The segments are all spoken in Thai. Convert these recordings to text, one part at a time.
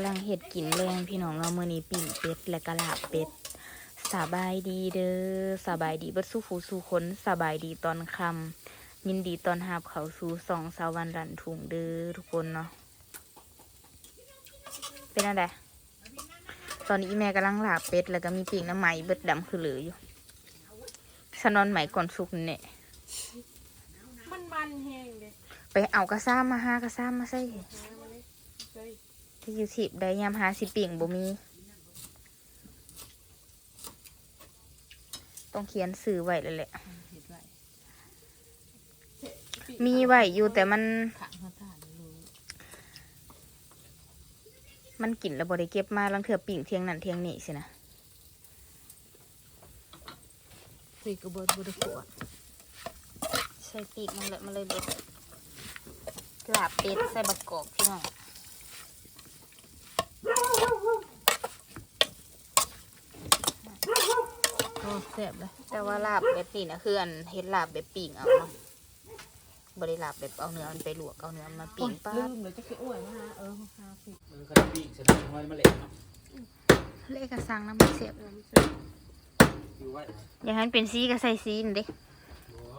ำลังเห็ดกินแรงพี่น้องเราเมื่อนี้ปิ่งเป็ดและกะลาบเป็ดสบายดีเด้อสบายดีเบิดสู้ฟูสู้คนสบายดีตอนคำยินดีตอนหาบเขาสู่สองสาววันรันถุงเด้อทุกคนเนาะเป็นอะไรตอนนี้อีแม่กำลังลาบเป็ดแล้วก็มีปิ่งน้ำไหมเบิดดำคือเหลืออยู่สนอนไหมก่อนสุกนี่แหละมันมันแห้งเด็ไปเอากระซ้ำมาหากระซ้ำมาใส่ หามาเลยเฮ้ยที่อยู่สิบได้ยามหาสิปิ่งบ่มี ต้องเขียนสื่อไว้เลยแหละ มีไว้อยู่แต่มัน ขังเขาตาดรู้มันกินแล้วบ่ได้เก็บมาลังเถื่อปิ่งเทียงนั่นเทียงนี่สินะคุยกระเบิดบุตรขวดใส่ปีกมันเลยมันเลยเบิดลาบเป็ดใส่บักกอกพี่น้อง โอ้ แซ่บเลยแต่ว่าลาบแบบนี้นะคืออันเฮ็ดลาบแบบปิ่งเอาเนาะบ่ได้ลาบแบบเอาเนื้อมันไปลวกเอาเนื้อมาปิ่งป้าลืมเลยจะคืออ้วนมาฮะเออฮาสิมันก็จะปิ้งเสร็จแล้วมันมาเละเนาะเลขกระสังน้ำมันเสียบเออไม่ใช่อยู่ไว้อย่างนั้นเป็นซีก็ใส่ซีนเด้หัว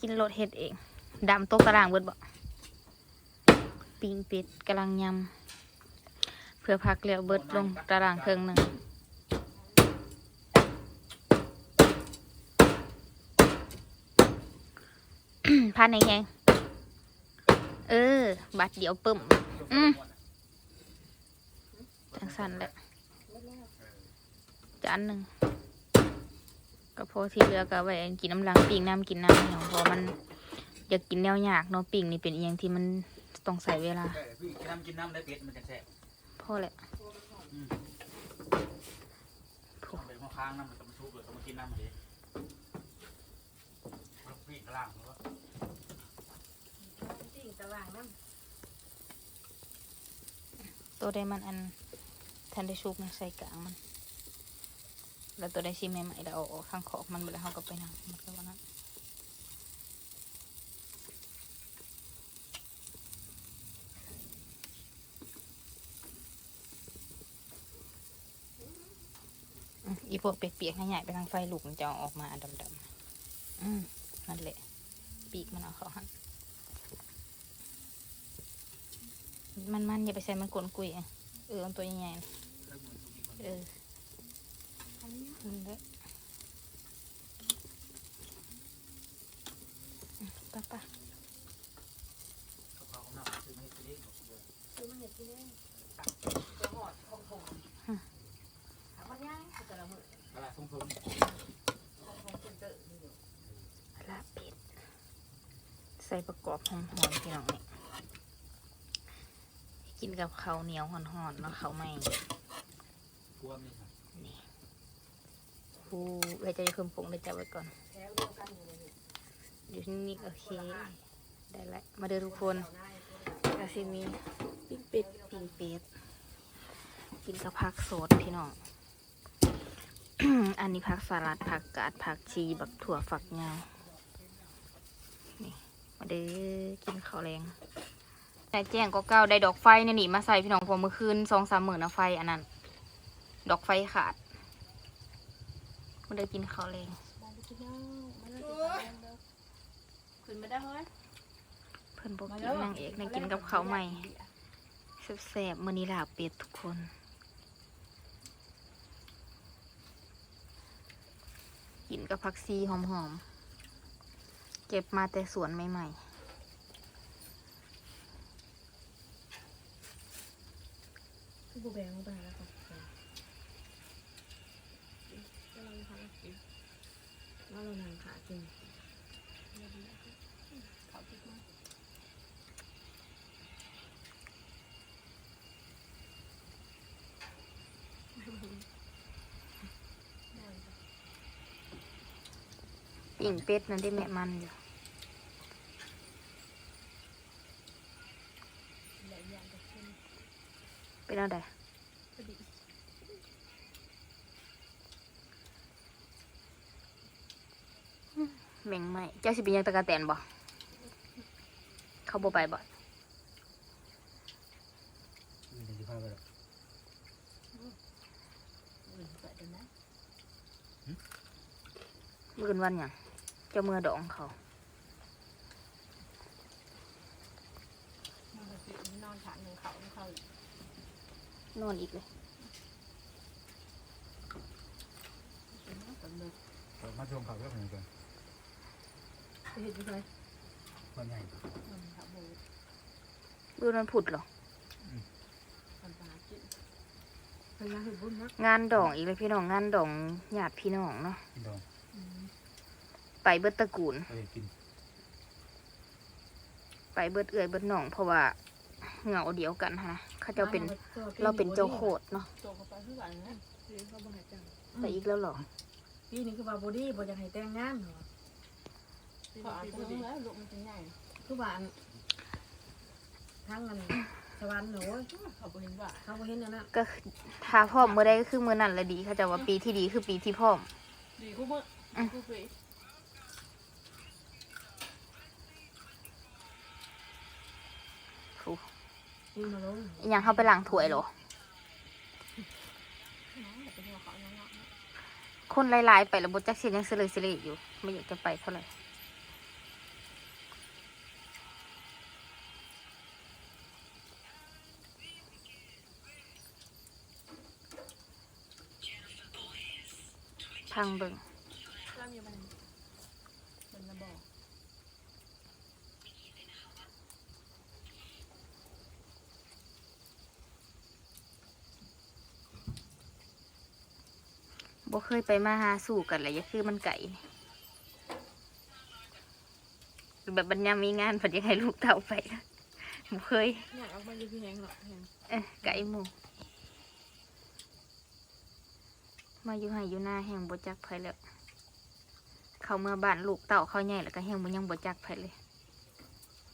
กินรสเฮ็ดเองดำโต๊ะกระด้างเบิดบ่ปิงเป็ดกำลังยำเพื่อพักเลี้ยวเบิดลงตารางเครื่องหนึ่งพันในแขงเออ บัตรเดียวปึ้มอืมจังสันแหละจานหนึ่งก็พอที่เหลือก็ไว้กินน้ำลังปิ่งน้ำกินน้ำอย่างพอมันอยากกินแนวยากเนาะปิ่งนี่เป็นอย่างที่มันต้องใส่เวลาพี่กินน้ำกินน้ำได้เป็ดมันจะแซ่บ พอแหละอืมเป็นข้างๆน้ำมันต้องชุบเลยต้องมากินน้ำมันดิพี่กระล่างแล้วจริงตะว่างน้ตัวใดมันอันทันได้ชุกนะใส่กลางมัน แล้วตัวใดชิมใหม่ๆแล้วเอาออกข้างขอบมันไปแล้วเขาก็ไปนั่งมันก็ว่านั้น อีพวกเปียกๆใหญ่ๆไปทางไฟลุกมันจะออกมาดำๆอืมนั่นแหละ ปีกมันเอาเขาหันมันมันๆอย่าไปใส่มันกลนกุยอเออเอาตัวใหญ่ๆเออนั่นแหละอืมป้าป้าเขาหน้าซื้อไม่ซื้อเองำคือมันเห็ดที่นี่จะหอดของผมถามว่าย่างแต่ละมือก ระล่างทรง ของของคุณเตอร์นี่อยู่ ลาบเป็ดใส่ประกอบหอมๆพี่น้องนี่กินกับข้าวเหนียวห่อนๆเนาะข้าวไหม่ๆพวมนี่ครับฟูไว้จะเพิ่มปรุงได้จับไว้ก่อนแถวเดียวกันอยู่เลยนี่อยู่ที่นี่โอเคได้ละมาเด้อทุกคนกาซิมีปิ้งเป็ดปิ้งเป็ดกินกับผักสดพี่น้องอันนี้ผักสลัดผักกาดผักชีบักถั่วฝักยาวนี่ มาเด้อกินข้าวแรงได้แจ้งก็เก้าได้ดอกไฟเนี่ยนี่มาใส่พี่น้องพอเมื่อคืนสองสามหมื่นนะไฟอันนั้น ดอกไฟขาดมาเด้อกินข้าวแรงบ้านที่น้องมาเลยเด้อขึ้นมาได้เฮ้ยเพิ่นบอกกินนางเอกนางกินกับข้าวใหม่แซ่บๆมื้อนี้ลาบเป็ดทุกคนกินกับผักซีหอมๆ เก็บมาแต่สวนใหม่คือบูแบงไปแล้วครับกำลังทำกินว่าเรานางขาจริงเขาคิดว่าๆปิ่งเป็ดนั่นได้แม่มันอยู่ หลายอย่างก็ขึ้น เป็นอะไรพอดีแม่งไหม่เจ้าสิเป็นหยังตะกะแตนบ่เขาบ่ไปบ่ไปแล้วอืมเปิดเดี๋ยวนะมื่นวันหยังเจ้าเมื่อดองเขามันก็สินอนถานหนึ่งเขาเขาอีก นอนอีกเลยกินน้ำกับเด็กเปิดมาชมข่าวเรื่องนี้ก่อนไปเห็นยังไงวันใหญ่มันขับโบกมื่นวันผุดเหรอมันตาจิตพยายามเห็นบุญนะงานดองอีกเลยพี่น้องงานดองญาติพี่น้องเนาะกินดองอืมไปเบิดตระกูลไปกินไปเบิดเอื่อยเบิดหนองเพราะว่าเหงาเดียวกันฮะ เขาเจ้าเป็นเราเป็นเจ้าโคตรเนาะโตเข้าไปเพื่ออะไรนะพี่เขาบอกให้จังไปอีกแล้วเหรอปีนี้คือว่าบอดี้บออยากให้แต่งงานเหรอเขาอาจจะรู้แล้วลูกมันจะใหญ่คือว่าอันทั้งอันสวรรค์หนูเขาบอกเห็นว่าเขาบ่เห็นอันนั้นก็คือถ้าพร้อมเมื่อใดก็คือเมื่อนั้นแหละดีเขาเจะว่าปีที่ดีคือปีที่พร้อมดีกูเมื่อกูไปฟู นี่มาลงอหยังเขาไปล้างถ้วยเหรอเป็นหัวเขาเนาะคนหลายๆ ไปแล้วบจักเสียยังเสลยเสลยอยู่ ไม่อยากจะไปเท่าไหร่พังเบิ่งร่างอยู่มันมันระบอก บ่เคยไปมาหาสู่กันเลยอย่าคือมันไก่แบบบรรยามมีงานผัดยังให้ลูกเต่าไปนะบ่เคยอยากเอามาอยู่พี่แหงหรอกแหงเอ้ยไก่หมูมาอยู่ให้อยู่หน้าแห่งบ่จักไผแล้ว เขาเมื่อบ้านลูกเต่าเขาใหญ่แล้วก็แห่งบ่ยังบ่จักไผเลย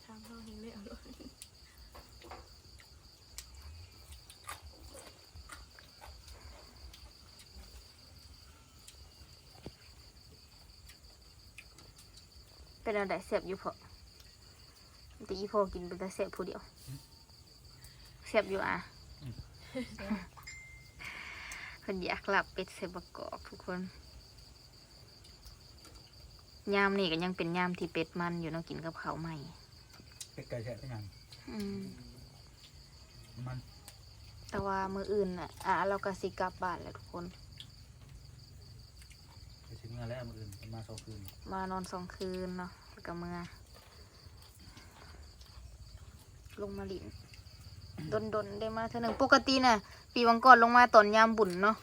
ทางเข้าแหงเละเลย เป็นอะไรเสียบอยู่พอแต่อีพอกินเป็นแต่เสียบผู้เดียวเสียบอยู่อะคนอยากหลับเป็ดเสบประกอบทุกคนยามนี่ก็ยังเป็นยามที่เป็ดมันอยู่เนาะกินกับข้าวใหม่เป็ดไก่แช่เป็นยังอืมมัน แต่ว่ามืออื่นอะอะเราก็สิกลับบ้านแล้วทุกคนไปถึงงานแล้วมืออื่นมาสองคืน มานอนสองคืนเนาะ แล้วก็เมื่อลงมาลินดนดนๆได้มาเท่านึงปกติน่ะ ปีวังก่อนลงมาตอนยามบุญเนาะ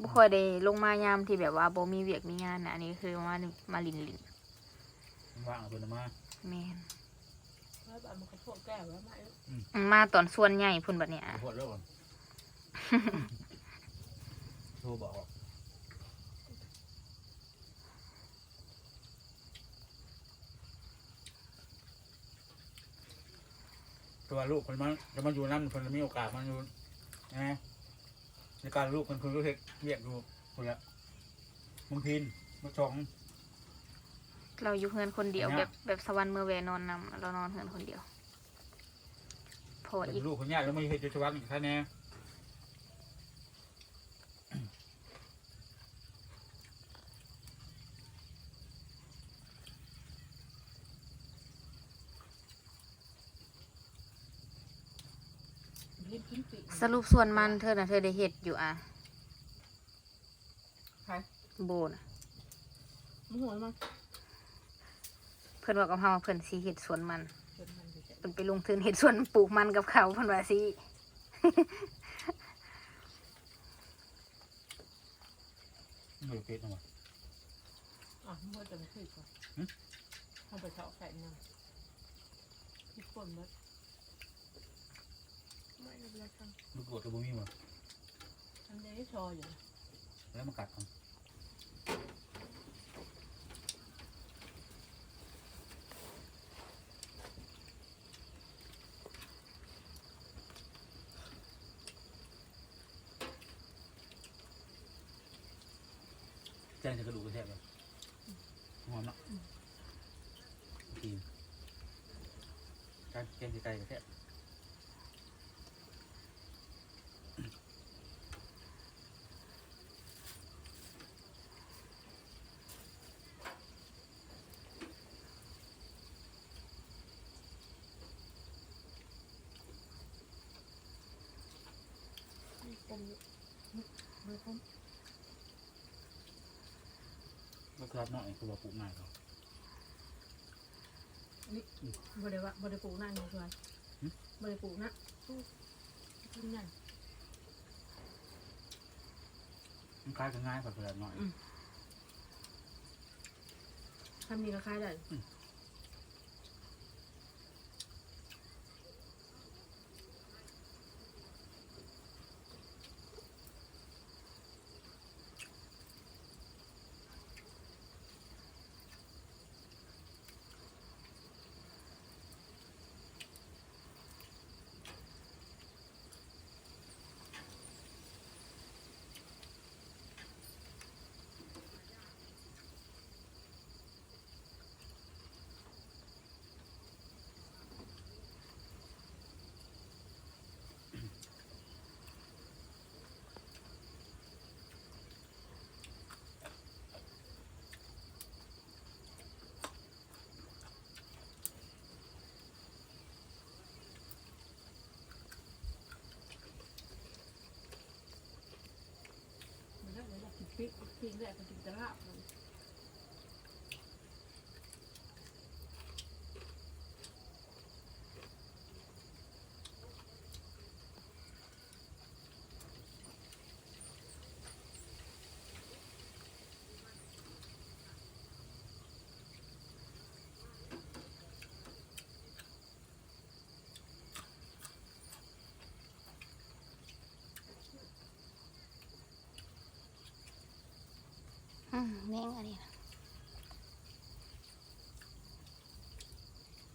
บ่ค่อยได้ลงมายามที่แบบว่าบ่มีเวียกมีงานนะอันนี้คือมานี่มาลินลินว่างเอาตัวมาแม่นแล้วแบบมันก็พวกแก้วแล้วมาอืมมาตอนส่วนใหญ่พุ่นบัดเนี้ยโทษแล้วก่อนโทรบอก ตัวลูกคนมันจะมาอยู่นั่นคนมีโอกาสมาอยู่นะในการลูกคนคนก็เห็นเรียกดูคนละบางทีนมาชองเราอยู่เฮือนคนเดียวเนี่ยแบบแบบสวรรค์เมื่อแวนอนนำเรานอนเฮือนคนเดียวพอแต่อีกลูกคนนี้แล้วไม่เห็นจะชวังอีกแค่แน่ ลิ้นกินปีก สรุปส่วนมันเธอน่ะเธอได้เฮ็ดอยู่อะใครโบนะมึงหัวมันเพิ่นบอกกับเฮาว่าเพิ่นสิเฮ็ดสวนมันจนมันจะเพิ่นไปลงทุนเฮ็ดสวนปลูกมันกับเขาเพิ่นว่าสิ ไม่เป็ดนะวะอะมึงว่าจะไม่ขึ้นก่อนทำไปเฉาะไก่ยังพี่คนมัด ไม่เป็นไรครับลูกกดตัวบุมีหมดอันนี้ชออยู่แล้วมากัดกันแจ้งจะกระดูกกระแทกเลยหอมเนาะทีการแจ้งจะไกลกระแทก มะขามหน่อยคือว่าปลูกง่ายเขาบริวะบริปลูกนั่นชวนบริปลูกนะปลูกขึ้นนั่นมันคล้ายกันง่ายกว่าเปลือกหน่อยทำนี่ก็คล้ายได้ พริกพริกแรกก็กินแต่ลาบมัน อืมแม่งอันนี้นะ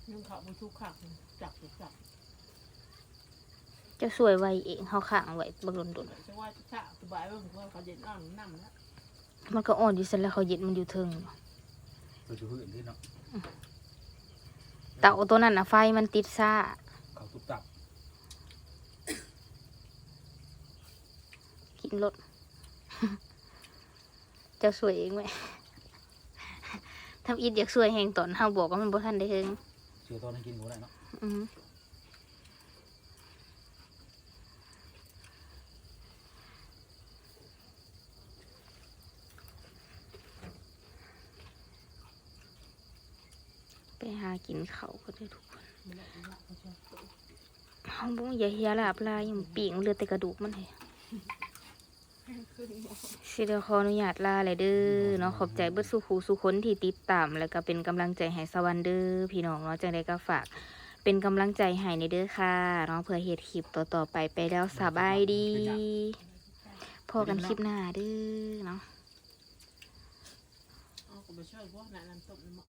นึ่งข้าวมันชุกขักจับจับเจะสวยไวเองเขาขังไว้บักโดนจะว่าจะชะสบายว่าผมว่าเขาเย็นอ่อนน้ำนะๆมันก็อ่อนอยู่เสร็จแล้วเขาเย็ดมันอยู่เทิงไปดูพื้นที่เนาะเต่าตัวนั้นนะไฟมันติดซ่าเขาตุบตับกินรถเจะสวยเองไหมทำอิดอยากสวยแหงตอนเฮาบอกว่ามันบ่ทันได้เฮงเสือตอนนั้นกินหมูได้เนาะอือไปหากินเขาก็ได้ทุกคนมันละมันละเขาชอบเฮาบ่อย่าเฮียลาบลายยังปีกเลือแต่กระดูกมันให้ขึ้นหมด สิเดี๋ยวขออนุญาตลาเลยเด้อเนาะขอบใจเบิดสุขูสุคนที่ติดตามแล้วก็เป็นกำลังใจให้สวรรค์เด้อพี่น้องเนาะจังไดก็ฝาก เป็นกำลังใจให้ในเด้อค่ะเนาะเพื่อเฮ็ดคลิปต่อๆไปไปแล้วสบายดีพอกันคลิปหน้าเด้อเนาะ